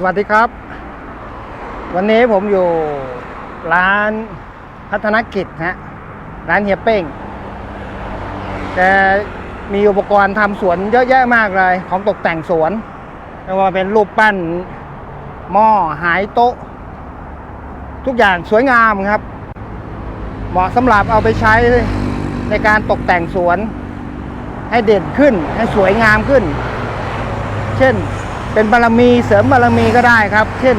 สวัสดีครับ วันนี้ผมอยู่ร้านพัฒนกิจฮะร้านเฮียเป้งแกมีอุปกรณ์ทำสวนเยอะแยะมากเลยของตกแต่งสวนไม่ว่าเป็นรูปปั้นหม้อหายโต๊ะ ทุกอย่างสวยงามครับ เหมาะสำหรับเอาไปใช้ในการตกแต่งสวน ให้เด่นขึ้นให้สวยงามขึ้น เช่น เป็นบารมีเสริมบารมีก็ได้ครับ เช่น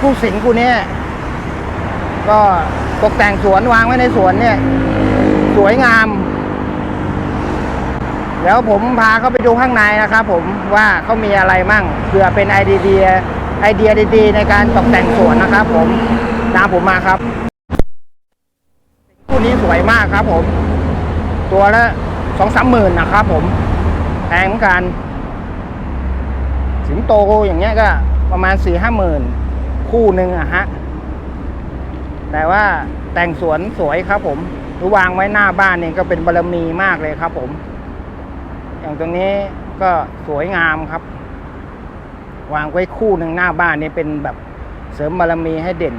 ผู้สิงห์กูเนี้ยก็ตกแต่งสวนวางไว้ในสวนเนี่ย สวยงามเดี๋ยวผมพาเขาไปดูข้างในนะครับผมว่าเขามีอะไรมั่งเผื่อเป็นไอเดียไอเดียดีๆ ในการตกแต่งสวนนะครับ ผมตามผมมาครับคู่นี้สวยมากครับผม ตัวละสองสามหมื่นนะครับผมแพงเหมือนกัน สิงโตอย่างเงี้ยก็ประมาณสี่ห้าหมื่นคู่หนึ่งอะฮะ แต่ว่าแต่งสวนสวยครับผมหรือวางไว้หน้าบ้านเนี่ยก็เป็นบารมีมากเลยครับผม อย่างตรงนี้ก็สวยงามครับ วางไว้คู่หนึ่งหน้าบ้านนี่เป็นแบบเสริมบารมีให้เด่น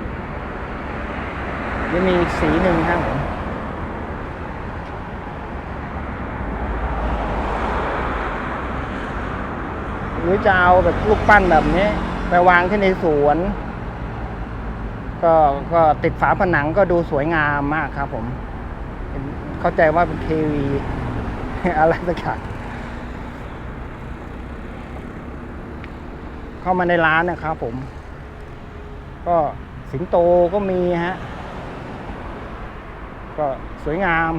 นี่มีสีหนึ่งครับผม หรือจะเอาแบบลูกปั้นแบบนี้ ไปวางที่ในสวน ก็ก็ติดฝาผนังก็ดูสวยงามมากครับผม เข้าใจว่าเป็นทีวีอะไรสักอย่างเข้ามาในร้านนะครับผม ก็สิงโตก็มีฮะ ก็สวยงาม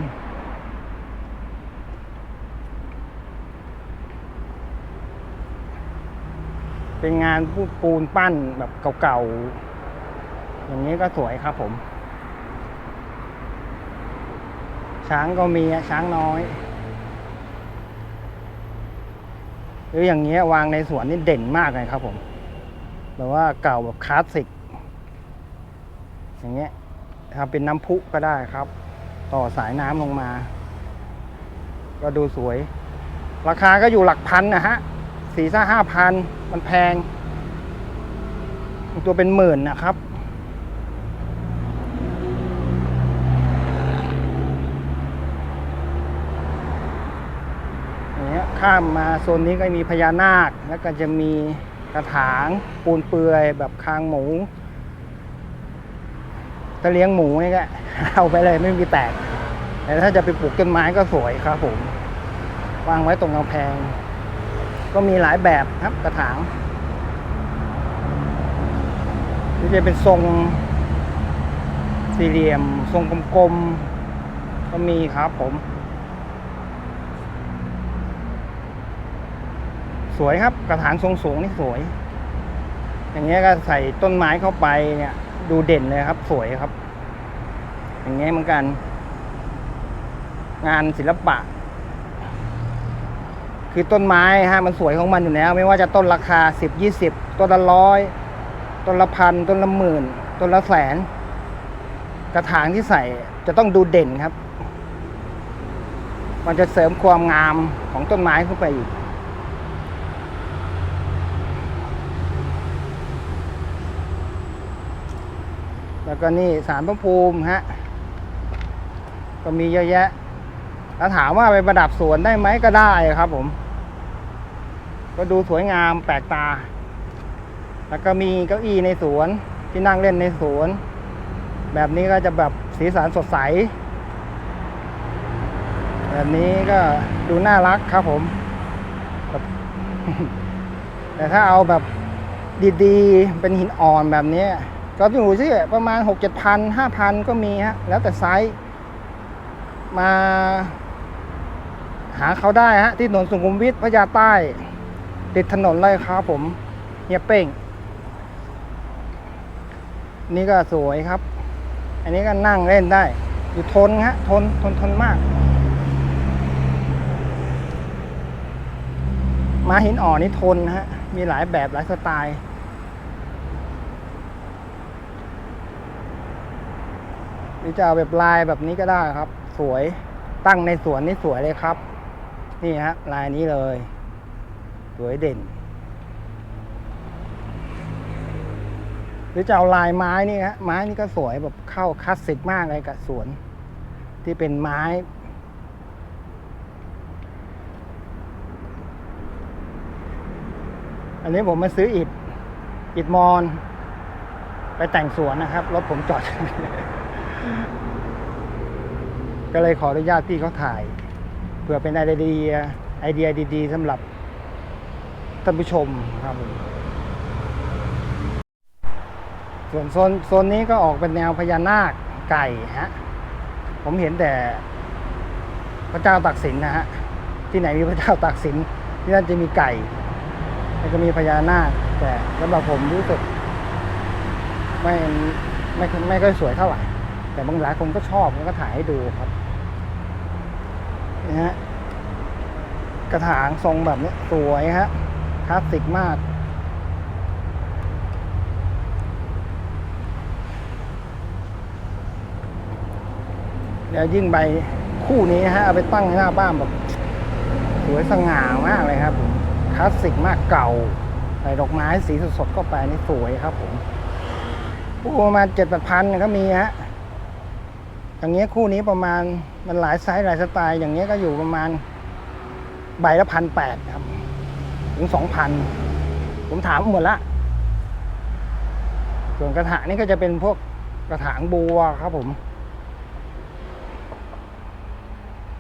เป็นงานปูนปั้นแบบเก่าๆ อย่างนี้ก็สวยครับผม ช้างก็มีช้างน้อย หรืออย่างเงี้ยวางในสวนนี่เด่นมากเลยครับผม แบบว่าเก่าแบบคลาสสิก อย่างเงี้ยทำเป็นน้ำพุก็ได้ครับ ต่อสายน้ำลงมา ก็ดูสวย ราคาก็อยู่หลักพันนะฮะ สี่ซ่าห้าพันมันแพง ตัวเป็นหมื่นนะครับ อย่างเงี้ยข้ามมาโซนนี้ก็มีพญานาค แล้วก็จะมีกระถางปูนเปือยแบบคางหมูถ้าเลี้ยงหมูนี่ก็เอาไปเลยไม่มีแตก แต่ถ้าจะไปปลูกต้นไม้ก็สวยครับผม วางไว้ตรงกำแพง ก็มีหลายแบบครับกระถางนี่จะเป็นทรงสี่เหลี่ยม ทรงกลมๆ ก็มีครับผม สวยครับกระถางทรงสูงนี่สวย อย่างเงี้ยก็ใส่ต้นไม้เข้าไปเนี่ย ดูเด่นเลยครับ สวยครับ อย่างเงี้ยเหมือนกัน งานศิลปะ คือต้นไม้ฮะมันสวยของมันอยู่แล้ว ไม่ว่าจะต้นราคาสิบยี่สิบต้นละร้อยต้นละพันต้นละหมื่น ต้นละแสน กระถางที่ใส่จะต้องดูเด่นครับ มันจะเสริมความงามของต้นไม้ขึ้นไปอีกแล้วก็นี่สารพระภูมิฮะ ก็มีเยอะแยะถ้าถามว่าไปประดับสวนได้ไหมก็ได้ครับผม ก็ดูสวยงามแปลกตา แล้วก็มีเก้าอี้ในสวนที่นั่งเล่นในสวน แบบนี้ก็จะแบบสีสันสดใส แบบนี้ก็ดูน่ารักครับผม แต่ถ้าเอาแบบดีๆ เป็นหินอ่อนแบบนี้ ก็อยู่ที่ประมาณหกเจ็ดพันห้าพันก็มีฮะ แล้วแต่ไซส์มาหาเขาได้ฮะ ที่ถนนสุขุมวิทพญาใต้ ติดถนนเลยครับผมเฮียเป้ง นี่ก็สวยครับ อันนี้ก็นั่งเล่นได้ อยู่ทนฮะ ทนทนทนมาก มาหินอ่อนนี่ทนฮะ มีหลายแบบหลายสไตล์หรือจะเอาแบบลายแบบนี้ก็ได้ครับ สวยตั้งในสวนนี่สวยเลยครับ นี่ฮะลายนี้เลย วยเด่น หรือจะเอาลายไม้นี่ฮะไม้นี่ก็สวยแบบเข้าคลาสสิกมากเลยกับสวน ที่เป็นไม้อันนี้ผมมาซื้ออิฐ อิฐมอน ไปแต่งสวนนะครับ รถผมจอด ก็เลยขออนุญาตพี่เขาถ่ายเพื่อเป็นไอเดียไอเดียดี ๆสำหรับ ท่านผู้ชมครับส่วนโซนโซนนี้ก็ออกเป็นแนวพญานาคไก่ฮะผมเห็นแต่พระเจ้าตากสินนะฮะที่ไหนมีพระเจ้าตากสินที่นั่นจะมีไก่แล้วก็มีพญานาคแต่สำหรับผมรู้สึกไม่ไม่ไม่ค่อยสวยเท่าไหร่ แต่บางหลายคนก็ชอบก็ถ่ายให้ดูครับนี่ฮะกระถางทรงแบบนี้สวยฮะ ลาสสิกมาก แล้วยิ่งใบคู่นี้นะฮะเอาไปตั้งหน้าบ้านแบบสวยสง่ามากเลยครับผมคลาสสิกมากเก่า ใส่ดอกไม้สีสดๆเข้าไปนี่สวยครับผมคู่ประมาณเจ็ดแปดพันก็มีฮะอย่างเงี้ยคู่นี้ประมาณมันหลายไซส์หลายสไตล์ อย่างเงี้ยก็อยู่ประมาณใบละพันแปดครับ ถึงสองพันผมถามหมดละ ส่วนกระถางนี่ก็จะเป็นพวกกระถางบัวครับผม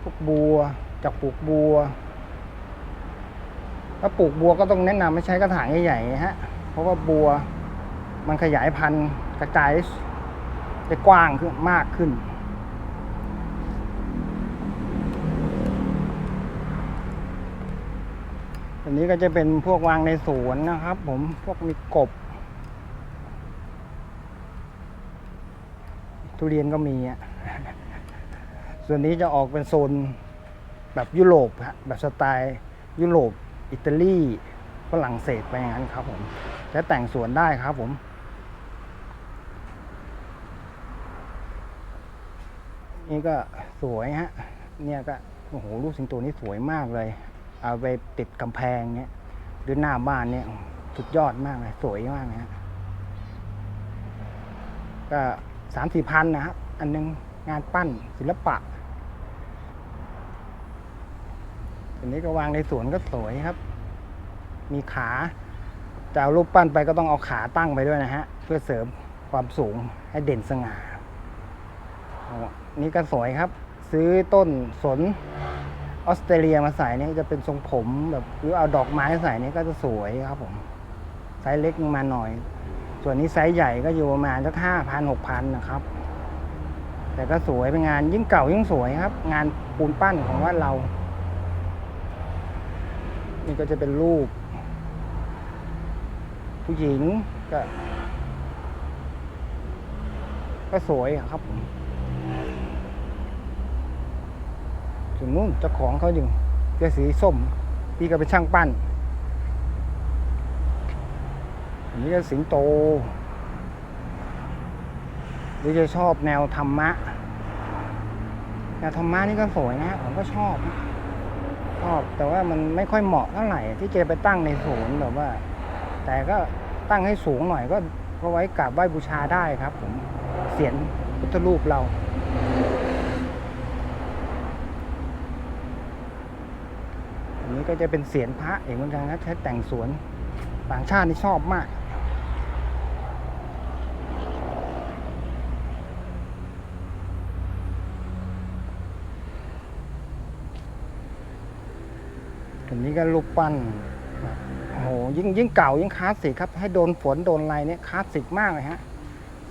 พวกบัวจากปลูกบัว ถ้าปลูกบัวก็ต้องแนะนำไม่ใช้กระถางใหญ่ๆฮะ เพราะว่าบัวมันขยายพันธุ์กระจายได้ได้กว้างขึ้นมากขึ้น อันนี้ก็จะเป็นพวกวางในสวนนะครับ ผมพวกมีกบ ทุเรียนก็มีอะส่วนนี้จะออกเป็นโซนแบบยุโรปฮะแบบสไตล์ยุโรปอิตาลีฝรั่งเศสไปอย่างนั้นครับผมจะแต่งสวนได้ครับผมนี่ก็สวยฮะ เนี่ยก็โอ้โหลูกสิงโตนี่สวยมากเลย เอาไปติดกำแพงเนี่ยหรือหน้าบ้านเนี่ยสุดยอดมากเลยสวยมากเลยฮะก็สามสี่พันนะครับ อันนึงงานปั้นศิลปะอันนี้ก็วางในสวนก็สวยครับ มีขาจะเอารูปปั้นไปก็ต้องเอาขาตั้งไปด้วยนะฮะ เพื่อเสริมความสูงให้เด่นสง่านี่ก็สวยครับ ซื้อต้นสน ออสเตรเลียมาใส่เนี่ยจะเป็นทรงผมแบบหรือเอาดอกไม้ใส่เนี่ยก็จะสวยครับผมไซส์เล็กมาหน่อย ส่วนนี้ไซส์ใหญ่ก็อยู่ประมาณสักห้าพันหกพันนะครับ แต่ก็สวยเป็นงานยิ่งเก่ายิ่งสวยครับ งานปูนปั้นของว่าดเรา นี่ก็จะเป็นรูป ผู้หญิงก็ ก็สวยครับผม ส่วนนู้นเจ้าของเขาอยู่เสื้อสีส้มพี่ก็เป็นช่างปั้น อันนี้ก็สิงโตหรือจะชอบแนวธรรมะแนวธรรมะนี่ก็สวยนะผมก็ชอบชอบแต่ว่ามันไม่ค่อยเหมาะเท่าไหร่ที่จะไปตั้งในศูนย์แบบว่า แต่ก็ตั้งให้สูงหน่อยก็ก็ไว้กราบไหว้บูชาได้ครับ ผมเสียนพุทธรูปเรา อันนี้ ก็จะเป็นเสียนพระเองเหมือนกันนะใช้แต่งสวนต่างชาตินี่ชอบมากอันนี้ก็รูปปั้นโอ้โหยิ่งยิ่งเก่ายิ่งคลาสสิกครับ ให้โดนฝนโดนอะไรเนี่ยคลาสสิกมากเลยฮะ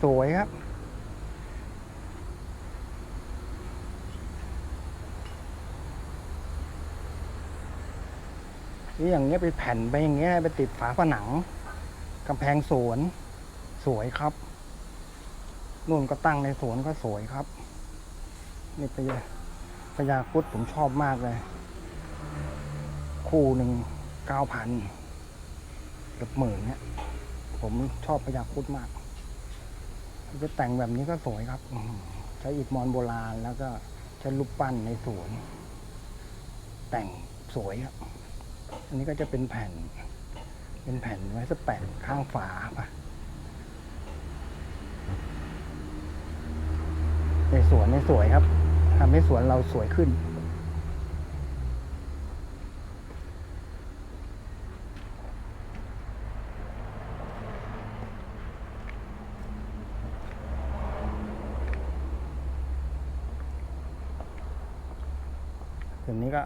สวยครับ นี่อย่างเงี้ยไปแผ่นไปอย่างเงี้ยไปติดฝาผนังกำแพงสวน สวยครับนู่นก็ตั้งในสวนก็สวยครับ นี่พญาพญาคุดผมชอบมากเลย คู่หนึ่งเก้าพันเกือบหมื่นเนี่ยผมชอบพญาคุดมากจะแต่งแบบนี้ก็สวยครับ ใช้อิฐมอนโบราณแล้วก็ใช้รูปปั้นในสวน แต่งสวยครับ อันนี้ก็จะเป็นแผ่น เป็นแผ่นไว้สักแผ่ข้างฝาปะในสวนในสวยครับทำให้สวนเราสวยขึ้นอันนี้ก็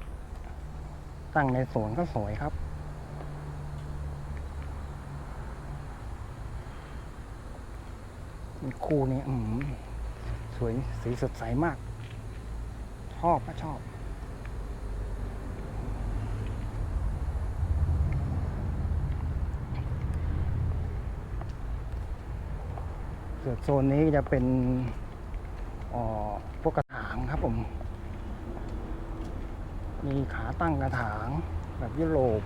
ตั้งในสวนก็สวยครับ คู่นี้สวยสีสดใสมาก ชอบก็ชอบส่วนโซนนี้จะเป็นอ่อพวกกระถางครับผม มีขาตั้งกระถางแบบยุโรป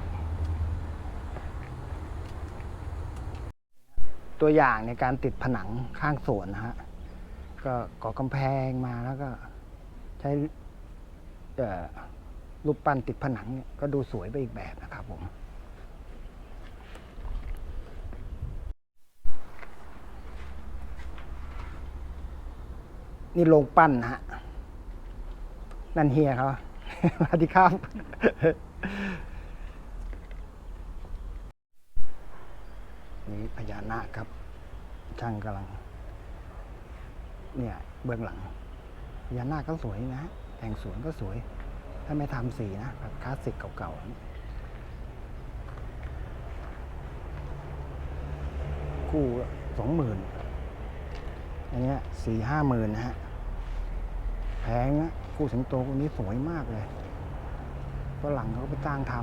ตัวอย่างในการติดผนังข้างสวนนะฮะ ก็ก่อกำแพงมาแล้วก็ใช้รูปปั้นติดผนังก็ดูสวยไปอีกแบบนะครับผมนี่โรงปั้นนะฮะ นั่นเฮียเขา สวัสดีครับ นี่พญานาคครับ ช่างกำลัง เนี่ยเบื้องหลังพญานาคก็สวยนะ แต่งสวนก็สวย ถ้าไม่ทำสีนะแบบคลาสสิกเก่าๆ คู่สองหมื่นอันนี้สี่ห้าหมื่นนะฮะ งนะคู่สิงโตคู่นี้สวยมากเลยฝรั่งเขาก็ไปจ้างท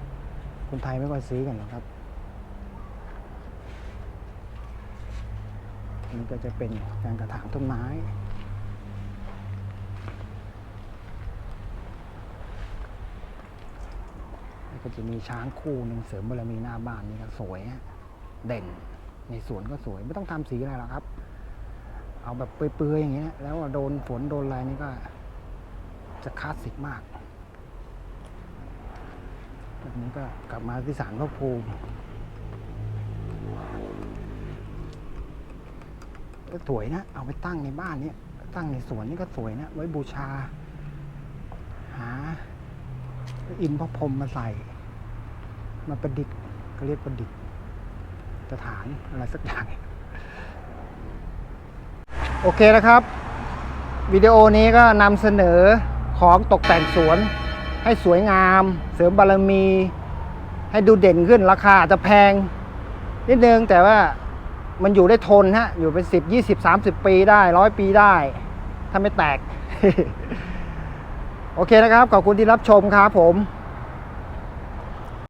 ำคนไทยไม่ค่อยซื้อกันหรอกครับนี่ก็จะเป็นการกระถางต้นไม้ก็จะมีช้างคู่หนึ่งเสริมบารมีหน้าบ้านนี่ก็สวย เด่น ในสวนก็สวย ไม่ต้องทำสีอะไรหรอกครับ เอาแบบเปื่อยๆอย่างเงี้ยแล้วโดนฝนโดนอะไรนี่ก็จะคลาสสิกมากแบบนี้ก็กลับมาที่ศาลพระภูมิก็สวยนะ เอาไปตั้งในบ้านเนี่ยตั้งในสวนนี่ก็สวยนะ ไว้บูชา หา อินพระพรมมาใส่ มาประดิษฐ์ก็เรียกประดิษฐ์สถานอะไรสักอย่าง โอเคนะครับ วิดีโอนี้ก็นำเสนอของตกแต่งสวน ให้สวยงาม เสริมบารมี ให้ดูเด่นขึ้นราคาอาจจะแพง นิดนึงแต่ว่ามันอยู่ได้ทนฮะ อยู่เป็นสิบยี่สิบสามสิบปีได้ร้อยปีได้ ถ้าไม่แตก โอเคนะครับ ขอบคุณที่รับชมครับผม